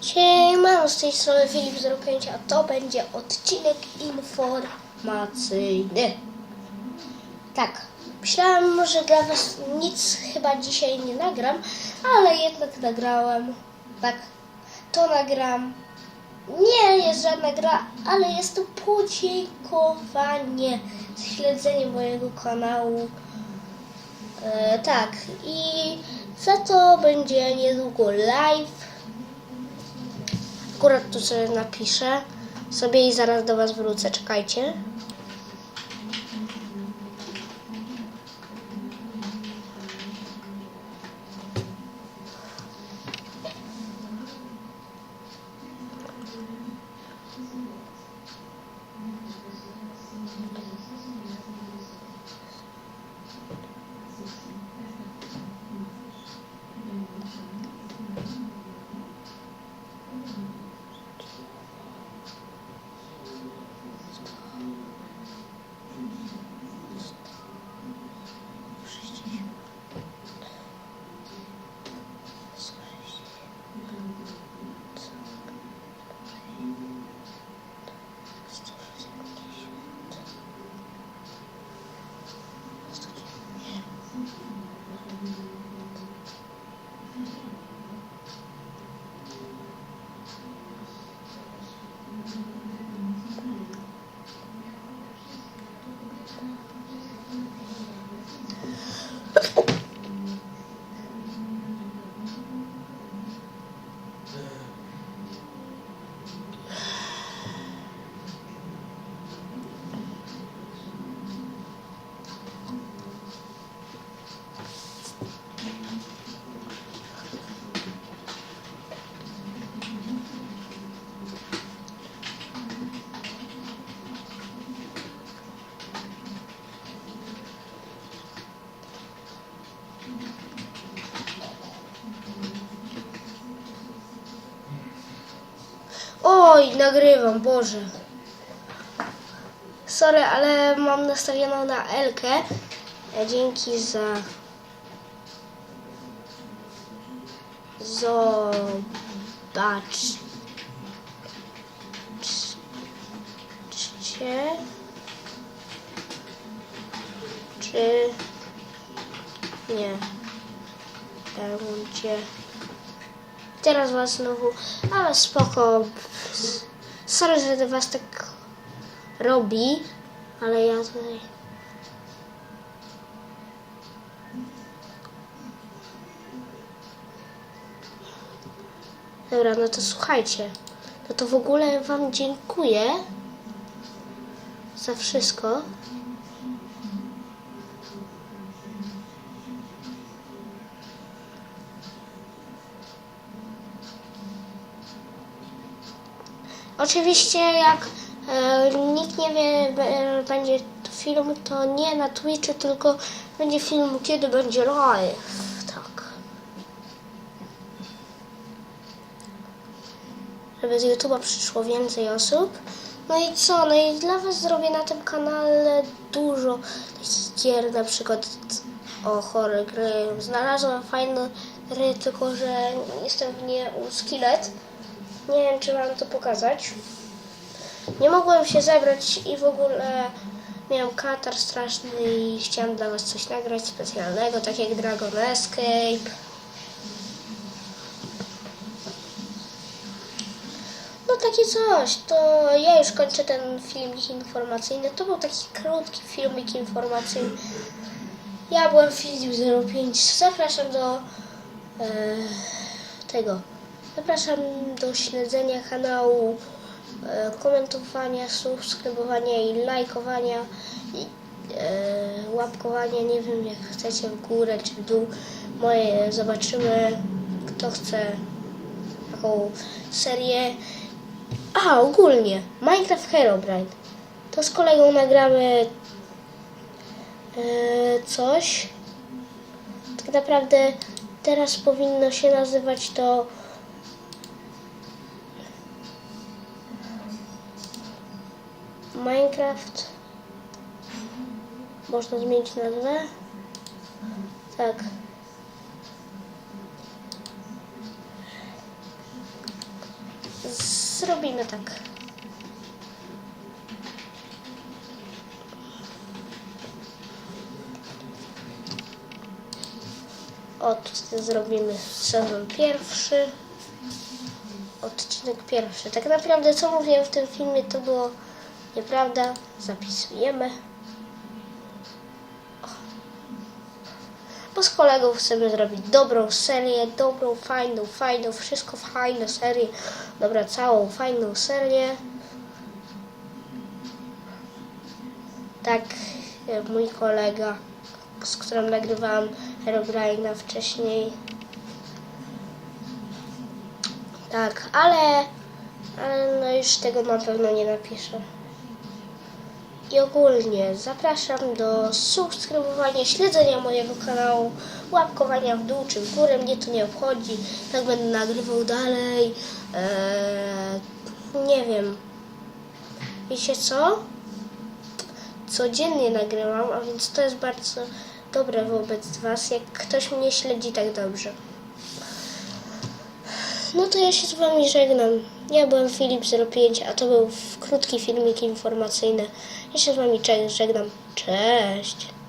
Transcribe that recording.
Siemano, z tej strony Filip 05, a to będzie odcinek informacyjny. Tak, myślałem, że dla Was nic chyba dzisiaj nie nagram, ale jednak nagrałem. Tak, to nagram. Nie jest żadna gra, ale jest to podziękowanie za śledzenie mojego kanału. E, tak, i za to będzie niedługo live. Akurat tu sobie napiszę sobie i zaraz do Was wrócę. Czekajcie. Oj, nagrywam, Boże. Sorry, ale mam nastawioną na Elkę. E, Dzięki za... Zobacz... Czy... Nie. Teraz was znowu, ale spoko. Sorry, że was tak robi, ale ja tutaj... Dobra, no to słuchajcie. No to w ogóle wam dziękuję za wszystko. Oczywiście jak e, nikt nie wie, będzie film, to nie na Twitchu, tylko będzie film, kiedy będzie live. Tak. Żeby z YouTube'a przyszło więcej osób. No i co? No i dla Was zrobię na tym kanale dużo takich gier, na przykład o chore gry. Znalazłem fajne gry, tylko że jestem w nie u Skillet. Nie wiem, czy wam to pokazać. Nie mogłem się zebrać i w ogóle miałem katar straszny i chciałem dla was coś nagrać specjalnego, tak jak Dragon Escape. No takie coś, to ja już kończę ten filmik informacyjny. To był taki krótki filmik informacyjny. Ja byłem Filip05. Zapraszam do e, tego. Zapraszam do śledzenia kanału, e, komentowania, subskrybowania i lajkowania i e, łapkowania. Nie wiem jak chcecie w górę czy w dół. Moje zobaczymy kto chce taką serię. A ogólnie Minecraft Herobrine. To z kolegą nagramy e, coś. Tak naprawdę teraz powinno się nazywać to Minecraft. Można zmienić nazwę? Tak. Zrobimy tak. O, tutaj zrobimy sezon pierwszy. Odcinek pierwszy. Tak naprawdę, co mówiłem w tym filmie, to było nieprawda. Zapisujemy. Bo z kolegą chcemy zrobić dobrą serię, dobrą, fajną, fajną, wszystko fajne serię. Dobra, całą fajną serię. Tak, mój kolega, z którym nagrywałam Herobrina wcześniej. Tak, ale, ale no już tego na pewno nie napiszę. I ogólnie zapraszam do subskrybowania, śledzenia mojego kanału, łapkowania w dół czy w górę, mnie to nie obchodzi. Tak będę nagrywał dalej. Eee, nie wiem. Wiecie co? Codziennie nagrywam, a więc to jest bardzo dobre wobec Was, jak ktoś mnie śledzi tak dobrze. No to ja się z Wami żegnam. Ja byłem Filip05, a to był krótki filmik informacyjny. Ja się z Wami żegnam. Cześć!